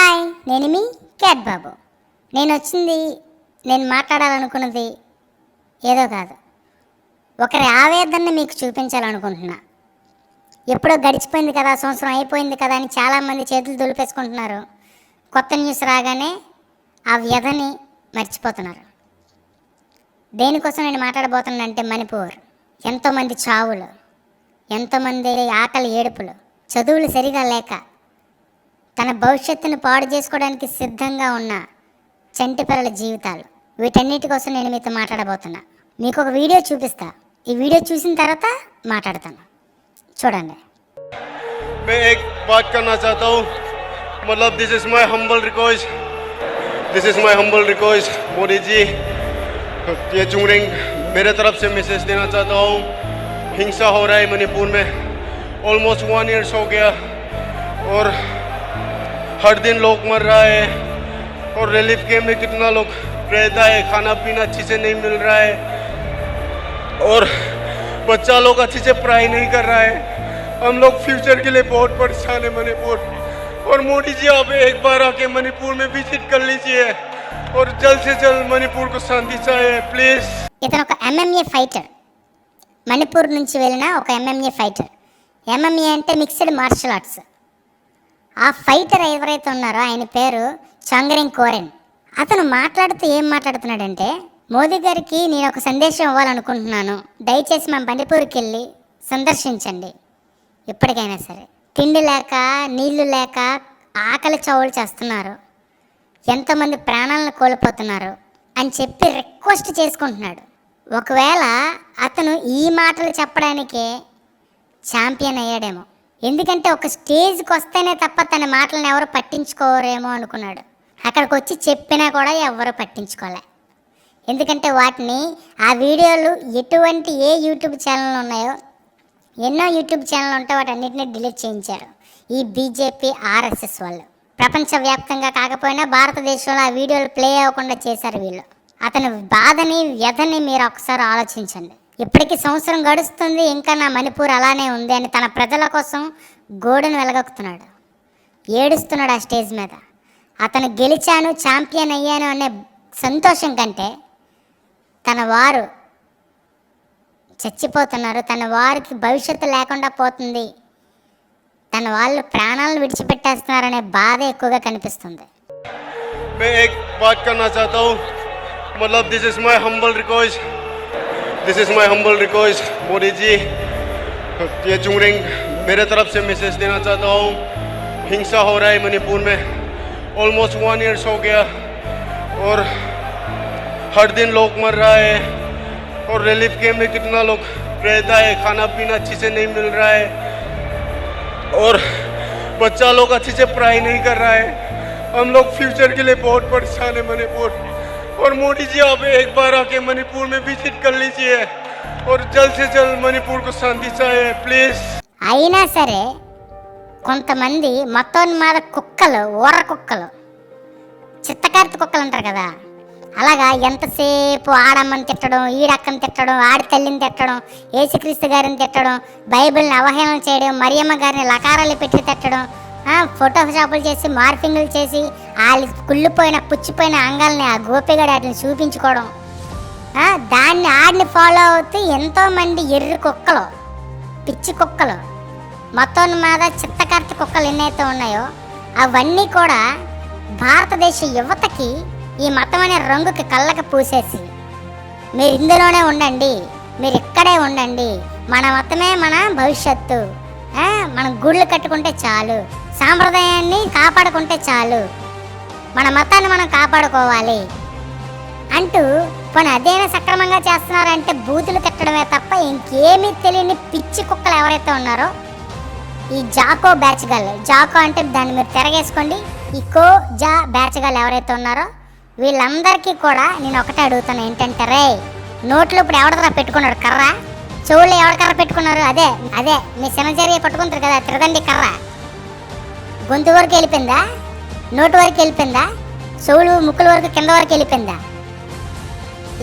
Hi నేను మీ cat బాబు నేను వచ్చింది నేను మాట్లాడాలనుకున్నది ఏదో కాదు. ఒకరి ఆవేదనని మీకు చూపించాలనుకుంటున్నా. ఎప్పుడో గడిచిపోయింది కదా సంవత్సరం అయిపోయింది కదా అని చాలామంది చేతులు దులిపేసుకుంటున్నారు. కొత్త న్యూస్ రాగానే ఆ వ్యధని మర్చిపోతున్నారు. దేనికోసం నేను మాట్లాడబోతున్నానంటే మణిపూర్. ఎంతోమంది చావులు ఎంతోమంది ఆకలి ఏడుపులు చదువులు సరిగా లేక తన భవిష్యత్తును పాడు చేసుకోవడానికి సిద్ధంగా ఉన్న చంటి పిల్లల జీవితాలు వీటన్నిటి కోసం నేను మీతో మాట్లాడబోతున్నా మీకు ఒక వీడియో చూపిస్తా ఈ వీడియో చూసిన తర్వాత మాట్లాడతాను చూడండి मैं एक बात करना चाहता हूँ मतलब this is my humble request this is my humble request Modi ji ये चुंगरिंग मेरे तरफ से मैसेज देना चाहता हूँ हिंसा हो रहा है मणिपुर में ऑलमोस्ट वन ईयर्स हो गया और हर दिन लोग मर रहा है और रिलीफ कैम्प में कितना लोग रहता है खाना पीना अच्छी से नहीं मिल रहा है और बच्चा लोग अच्छे से पढ़ाई नहीं कर रहा है हम लोग फ्यूचर के लिए बहुत परेशान है मणिपुर और मोदी जी आप एक बार आके मणिपुर में विजिट कर लीजिए और जल्द से जल्द मणिपुर को शांति चाहिए प्लीज़ ఇతను ఒక ఎంఎంఏ ఫైటర్ మణిపూర్ నుంచి వెళ్ళిన ఒక ఎంఎంఏ ఫైటర్ ఎంఎంఏ అంటే మిక్స్డ్ మార్షల్ ఆర్ట్స్ ఆ ఫైటర్ ఎవరైతే ఉన్నారో ఆయన పేరు చంగరింగ్ కోరెన్. అతను మాట్లాడుతూ ఏం మాట్లాడుతున్నాడంటే మోదీ గారికి నేను ఒక సందేశం ఇవ్వాలనుకుంటున్నాను. దయచేసి మా బండిపూర్కి వెళ్ళి సందర్శించండి. ఎప్పటికైనా సరే. తిండి లేక నీళ్ళు లేక ఆకలి చౌలు చేస్తున్నారు. ఎంతమంది ప్రాణాలను కోల్పోతున్నారు అని చెప్పి రిక్వెస్ట్ చేసుకుంటున్నాడు. ఒకవేళ అతను ఈ మాటలు చెప్పడానికే ఛాంపియన్ అయ్యాడేమో. ఎందుకంటే ఒక స్టేజ్కి వస్తేనే తప్ప తన మాటలను ఎవరు పట్టించుకోరేమో అనుకున్నాడు. అక్కడికి వచ్చి చెప్పినా కూడా ఎవరు పట్టించుకోలే. ఎందుకంటే వాటిని ఆ వీడియోలు ఎటువంటి ఏ యూట్యూబ్ ఛానల్ ఉన్నాయో ఎన్నో యూట్యూబ్ ఛానల్ ఉంటే వాటన్నిటిని డిలీట్ చేయించారు. ఈ బీజేపీ ఆర్ఎస్ఎస్ వాళ్ళు. ప్రపంచవ్యాప్తంగా కాకపోయినా భారతదేశంలో ఆ వీడియోలు ప్లే అవ్వకుండా చేశారు వీళ్ళు. అతని బాధని వ్యధని మీరు ఒకసారి ఆలోచించండి. ఇప్పటికీ సంవత్సరం గడుస్తుంది ఇంకా నా మణిపూర్ అలానే ఉంది అని తన ప్రజల కోసం గోడును వెలగొక్కుతున్నాడు ఏడుస్తున్నాడు ఆ స్టేజ్ మీద అతను గెలిచాను ఛాంపియన్ అయ్యాను అనే సంతోషం కంటే తన వారు చచ్చిపోతున్నారు తన వారికి భవిష్యత్తు లేకుండా పోతుంది తన వాళ్ళు ప్రాణాలను విడిచిపెట్టేస్తున్నారనే బాధ ఎక్కువగా కనిపిస్తుంది मैं एक बात करना चाहता हूँ मतलब this is my humble request This is my humble request Modi ji ये चुंगरिंग मेरे तरफ़ से मैसेज देना चाहता हूँ। हिंसा हो रहा है मणिपुर में। ऑलमोस्ट वन ईयर्स हो गया। और हर दिन लोग मर रहा है। और रिलीफ कैम्प में कितना लोग रहता है। खाना पीना अच्छे से नहीं मिल रहा है। और बच्चा लोग अच्छे से पढ़ाई नहीं कर रहा है। हम लोग फ्यूचर के लिए बहुत परेशान है मणिपुर। और मोदी जी आप एक बार आके मणिपुर में विजिट कर लीजिए और जल्द से जल्द मणिपुर को शांति चाहिए प्लीज़ అయినా సరే కొంతమంది మతోన్మాద కుక్కలు ఊర కుక్కలు చిత్తకార్తి కుక్కలు అంటారు కదా అలాగా ఎంతసేపు ఆడమ్మని తిట్టడం ఈడక్కని తిట్టడం ఆడి తల్లిని తిట్టడం యేసుక్రీస్తు గారిని తిట్టడం బైబిల్ని అవహేళన చేయడం మరియమ్మ గారిని లకారాలు పెట్టి తిట్టడం ఆ, ఫోటోషాపులు చేసి మార్ఫింగ్లు చేసి వాళ్ళు కుళ్ళిపోయిన పుచ్చిపోయిన అంగాల్ని ఆ గోపిగడ వాటిని చూపించుకోవడం. దాన్ని ఆడిని ఫాలో అవుతూ ఎంతోమంది ఎర్రి కుక్కలు పిచ్చి కుక్కలు మొత్తం మీద చిత్తకర్త కుక్కలు ఎన్నైతే ఉన్నాయో అవన్నీ కూడా భారతదేశ యువతకి ఈ మతం అనే రంగుకి కళ్ళకి పూసేసి మీరు ఇందులోనే ఉండండి మీరు ఇక్కడే ఉండండి మన మతమే మన భవిష్యత్తు మనం గుళ్ళు కట్టుకుంటే చాలు సాంప్రదాయాన్ని కాపాడుకుంటే చాలు. మన మతాన్ని మనం కాపాడుకోవాలి. అంటూ పోనీ అదేనా సక్రమంగా చేస్తున్నారంటే బూతులు తిట్టడమే తప్ప ఇంకేమీ తెలియని పిచ్చి కుక్కలు ఎవరైతే ఉన్నారో ఈ జాకో బ్యాచ్ గల్ జాకో అంటే దాన్ని మీరు తిరగేసుకోండి. ఈ కో జా బ్యాచ్ గల్ ఎవరైతే ఉన్నారో వీళ్ళందరికీ కూడా నేను ఒకటే అడుగుతాను ఏంటంటే రే నోట్లో ఇప్పుడు ఎవడరా పెట్టుకున్నాడు కర్ర? చెవులు ఎవడ కర్ర పెట్టుకున్నారు? అదే అదే మీ శనచర్య పట్టుకుంటారు కదా తిరగండి కర్ర. గొంతు వరకు వెళ్ళిపోయిందా? నోటు వరకు వెళ్ళిపోయిందా? చెవులు ముక్కుల వరకు కింద వరకు వెళ్ళిపోయిందా?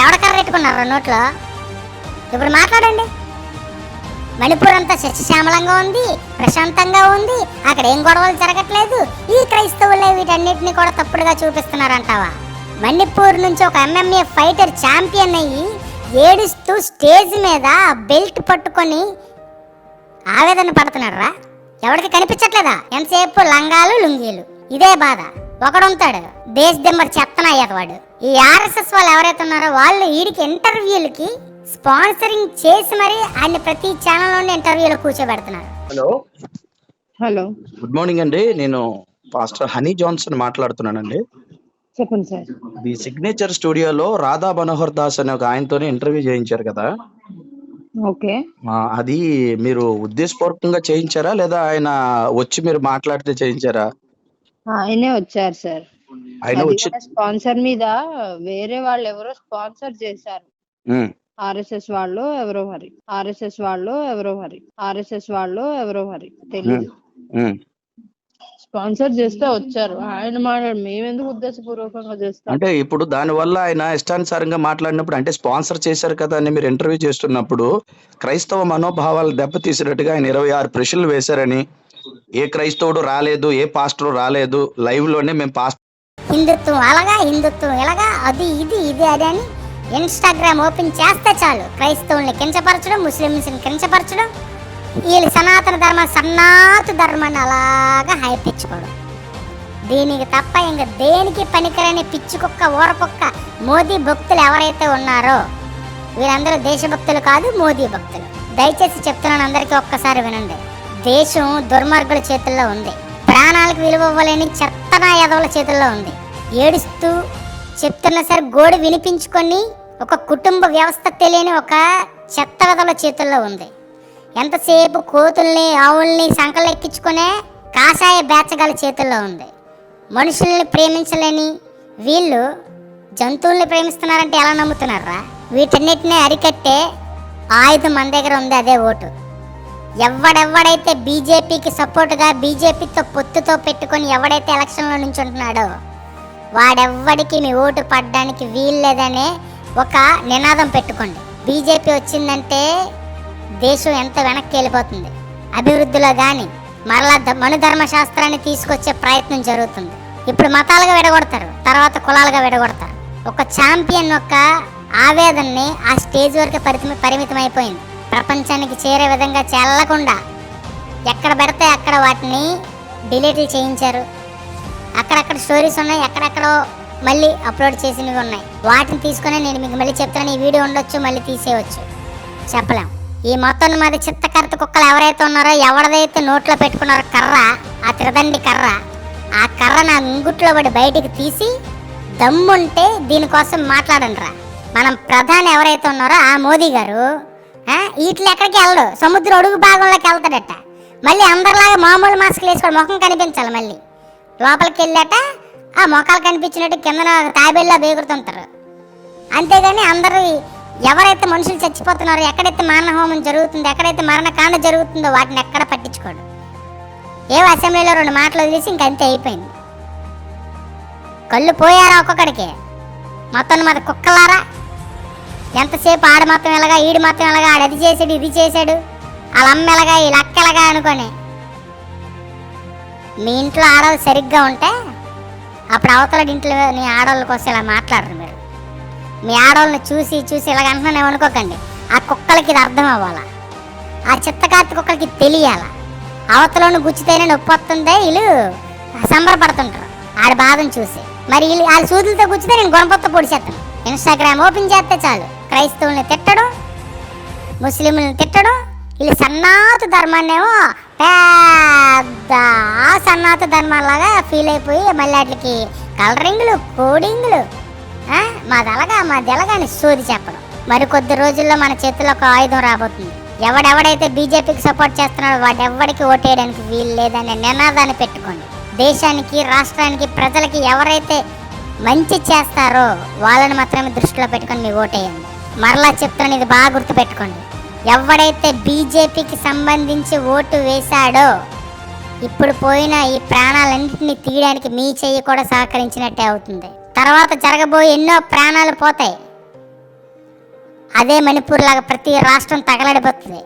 ఎవడ కర్ర పెట్టుకున్నారు నోట్లో? ఇప్పుడు మాట్లాడండి. మణిపూర్ అంతా సస్యశ్యామలంగా ఉంది ప్రశాంతంగా ఉంది అక్కడ ఏం గొడవలు జరగట్లేదు. ఈ క్రైస్తవులే వీటన్నిటిని కూడా తప్పుడుగా చూపిస్తున్నారంటావా? మణిపూర్ నుంచి ఒక ఎంఎంఏ ఫైటర్ ఛాంపియన్ అయ్యి ఏడుస్తూ స్టేజ్ మీద బెల్ట్ పట్టుకొని ఆవేదన పడుతున్నారా ఎవరికి కనిపించట్లేదా? ఎంతసేపు లంగాలు లుంగీలు? ఇదే బాధ. ఒకడుంటాడు దేశ దిమ్మర్ చెత్తన వాడు ఈ ఆర్ఎస్ఎస్ వాళ్ళు ఎవరైతే ఉన్నారో వాళ్ళు వీడికి ఇంటర్వ్యూలకి స్పాన్సరింగ్ చేసి మరి ఆయన ప్రతి ఛానల్లోనే ఇంటర్వ్యూలో కూర్చోబెడుతున్నారు. హలో. హలో. గుడ్ మార్నింగ్ అండి. నేను పాస్టర్ హనీ జాన్సన్ మాట్లాడుతున్నానండి. చెప్పండి సార్. ది సిగ్నేచర్ స్టూడియోలో రాధా మనోహర్ దాస్ అనే ఒక ఆయనతోనే ఇంటర్వ్యూ చేయించారు కదా. ఓకే. అది మీరు ఉద్దేశపూర్వకంగా చేయించారా? లేదా ఆయన వచ్చి మీరు మాట్లాడితే చేయించారా? ఆయనే వచ్చారు సార్. ఆయన వచ్చి స్పాన్సర్ మీద వేరే వాళ్ళు ఎవరో స్పాన్సర్ చేశారు. ఆర్ఎస్ఎస్ వాళ్ళు ఎవరో మరి. ఆర్ఎస్ఎస్ వాళ్ళు ఎవరో మరి. ఆర్ఎస్ఎస్ వాళ్ళు ఎవరో మరి. తెలియదు. స్పాన్సర్ చేస్తే వచ్చారు. ఆయన మాట్లాడు మేమెందుకు ఉద్దేశపూర్వకంగా చేస్తాం? అంటే ఇప్పుడు దానివల్ల ఆయన ఇష్టానుసారంగా మాట్లాడినప్పుడు అంటే స్పాన్సర్ చేశారు కదా అని మీరు ఇంటర్వ్యూ చేస్తున్నప్పుడు క్రైస్తవ మనోభావాలు దెబ్బతీసినట్టుగా ఆయన ఇరవై ఆరు ప్రశ్నలు వేశారని ఏ క్రైస్తవుడు రాలేదు ఏ పాస్టర్ రాలేదు లైవ్లోనే మేము పాస్టర్ హిందుత్వం అలాగా హిందుత్వం ఇలాగా అది ఇది ఇది అది అని ఇన్స్టాగ్రామ్ ఓపెన్ చేస్తే చాలు. క్రైస్తవుల్ని కించపరచడం ముస్లిమ్స్ని కించపరచడం వీళ్ళు సనాతన ధర్మ సన్నాతు ధర్మాన్ని అలాగా హైపించుకోవడం. దీనికి తప్ప ఇంక దేనికి పనికిరని పిచ్చి కుక్క ఊర కుక్క మోదీ భక్తులు ఎవరైతే ఉన్నారో వీరందరూ దేశభక్తులు కాదు మోదీ భక్తులు. దయచేసి చెప్తున్నాను అందరికీ ఒక్కసారి వినండి. దేశం దుర్మార్గుల చేతుల్లో ఉంది. ప్రాణాలకు విలువ ఇవ్వలేని చెత్తనా యదవుల చేతుల్లో ఉంది. ఏడుస్తూ చెప్తున్నా సరే గోడు వినిపించుకొని ఒక కుటుంబ వ్యవస్థ తెలియని ఒక చెత్త వెదవుల చేతుల్లో ఉంది. ఎంతసేపు కోతుల్ని ఆవుల్ని సంకలెక్కించుకునే కాషాయ బేచగాల చేతుల్లో ఉంది. మనుషుల్ని ప్రేమించలేని వీళ్ళు జంతువుల్ని ప్రేమిస్తున్నారంటే ఎలా నమ్ముతున్నారా? వీటన్నిటిని అరికట్టే ఆయుధం మన దగ్గర ఉంది అదే ఓటు. ఎవడెవడైతే బీజేపీకి సపోర్టుగా బీజేపీతో పొత్తుతో పెట్టుకొని ఎవడైతే ఎలక్షన్లో నుంచి ఉంటున్నాడో వాడెవ్వడికి మీ ఓటు పడడానికి వీల్లేదనే ఒక నినాదం పెట్టుకోండి. బీజేపీ వచ్చిందంటే దేశం ఎంత వెనక్కి వెళ్ళిపోతుంది? అభివృద్ధిలో కానీ మరలా ద- మనుధర్మ శాస్త్రాన్ని తీసుకొచ్చే ప్రయత్నం జరుగుతుంది. ఇప్పుడు మతాలుగా విడగొడతారు తర్వాత కులాలుగా విడగొడతారు. ఒక ఛాంపియన్ యొక్క ఆవేదనని ఆ స్టేజ్ వరకు పరిమితం పరిమితం అయిపోయింది ప్రపంచానికి చేరే విధంగా చెల్లకుండా ఎక్కడ పెడితే అక్కడ వాటిని డిలీట్లు చేయించారు. అక్కడక్కడ స్టోరీస్ ఉన్నాయి ఎక్కడెక్కడో మళ్ళీ అప్లోడ్ చేసినవి ఉన్నాయి. వాటిని తీసుకొని నేను మీకు మళ్ళీ చెప్తాను ఈ వీడియో ఉండొచ్చు మళ్ళీ తీసేయవచ్చు. చెప్పలేం. ఈ మొత్తం మాది చిత్తకర్త కుక్కలు ఎవరైతే ఉన్నారో ఎవరిదైతే నోట్లో పెట్టుకున్నారో కర్ర ఆ త్రిదండి కర్ర ఆ కర్ర నా ఇంగుట్లో పడి బయటికి తీసి దమ్ముంటే దీనికోసం మాట్లాడండి రా మనం ప్రధాని ఎవరైతే ఉన్నారో ఆ మోదీ గారు వీటిలో ఎక్కడికి వెళ్ళడు. సముద్రం అడుగు భాగంలోకి వెళ్తాడట. మళ్ళీ అందరిలాగా మామూలు మాస్కులు వేసుకోవడం ముఖం కనిపించాలి మళ్ళీ. లోపలికి వెళ్ళాట ఆ మొఖాలు కనిపించినట్టు కిందన తాబేల్లో బేగురుతుంటారు. అంతేగాని అందరూ ఎవరైతే మనుషులు చచ్చిపోతున్నారో ఎక్కడైతే మారణహోమం జరుగుతుందో ఎక్కడైతే మరణకాండ జరుగుతుందో వాటిని ఎక్కడ పట్టించుకోడు. ఏవో అసెంబ్లీలో రెండు మాటలు వదిలేసి ఇంక అంతే అయిపోయింది. కళ్ళు పోయారా ఒక్కొక్కడికి? మొత్తం మాది కుక్కలారా? ఎంతసేపు ఆడు మొత్తం ఎలాగా ఈడు మొత్తం ఎలాగా ఆడు అది చేసాడు ఇది చేశాడు వాళ్ళ అమ్మ ఎలాగా వీళ్ళ అక్క ఎలాగా అనుకొని. మీ ఇంట్లో ఆడవాళ్ళు సరిగ్గా ఉంటే అప్పుడు అవతల ఇంట్లో నీ ఆడవాళ్ళ కోసం ఇలా మాట్లాడరు మీ ఆడవాళ్ళని చూసి చూసి ఇలాగ అంటున్నానే అనుకోకండి. ఆ కుక్కలకి ఇది అర్థం అవ్వాలా? ఆ చిత్తకార్తి కుక్కలకి తెలియాలా? అవతలను గుచ్చితేనే నొప్పి వస్తుందే వీళ్ళు సంబరపడుతుంటారు. ఆడి బాధను చూసి. మరి వీళ్ళు వాళ్ళ సూదులతో గుచ్చితే నేను గుణపత్త పొడిచేస్తాను ఇన్స్టాగ్రామ్ ఓపెన్ చేస్తే చాలు. క్రైస్తవుల్ని తిట్టడం ముస్లింలను తిట్టడం వీళ్ళు సన్నాత ధర్మాన్నేమో పెద్ద సన్నాత ధర్మాలాగా ఫీల్ అయిపోయి మళ్ళీ వాటికి కలరింగ్లు కోడింగ్లు ఆ, మాది అలాగా అని సోది చెప్పడం మరి కొద్ది రోజుల్లో మన చేతిలో ఒక ఆయుధం రాబోతుంది. ఎవడెవడైతే బీజేపీకి సపోర్ట్ చేస్తున్నాడో వాడెవ్వడికి ఓటేయడానికి వీలు లేదనే నినాదాన్ని పెట్టుకోండి. దేశానికి రాష్ట్రానికి ప్రజలకి ఎవరైతే మంచి చేస్తారో వాళ్ళని మాత్రమే దృష్టిలో పెట్టుకొని మీ ఓటేయండి. మరలా చెప్తాను ఇది బాగా గుర్తుపెట్టుకోండి. ఎవడైతే బీజేపీకి సంబంధించి ఓటు వేశాడో ఇప్పుడు పోయిన ఈ ప్రాణాలన్నింటినీ తీయడానికి మీ చెయ్యి కూడా సహకరించినట్టే అవుతుంది. తర్వాత జరగబోయే ఎన్నో ప్రాణాలు పోతాయి. అదే మణిపూర్ లాగా ప్రతి రాష్ట్రం తగలడిపోతుంది.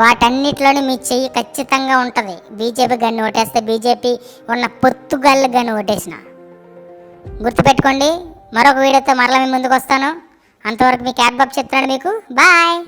వాటన్నిటిలోనూ మీ చెయ్యి ఖచ్చితంగా ఉంటుంది. బీజేపీ గన్ను ఓటేస్తే బీజేపీ ఉన్న పొత్తుగల్లు గన్ను ఓటేసిన. గుర్తుపెట్టుకోండి మరొక వీడియోతో మరలా మీ ముందుకు వస్తాను అంతవరకు మీ క్యాట్ బాబు చెప్తున్నాడు మీకు. బాయ్!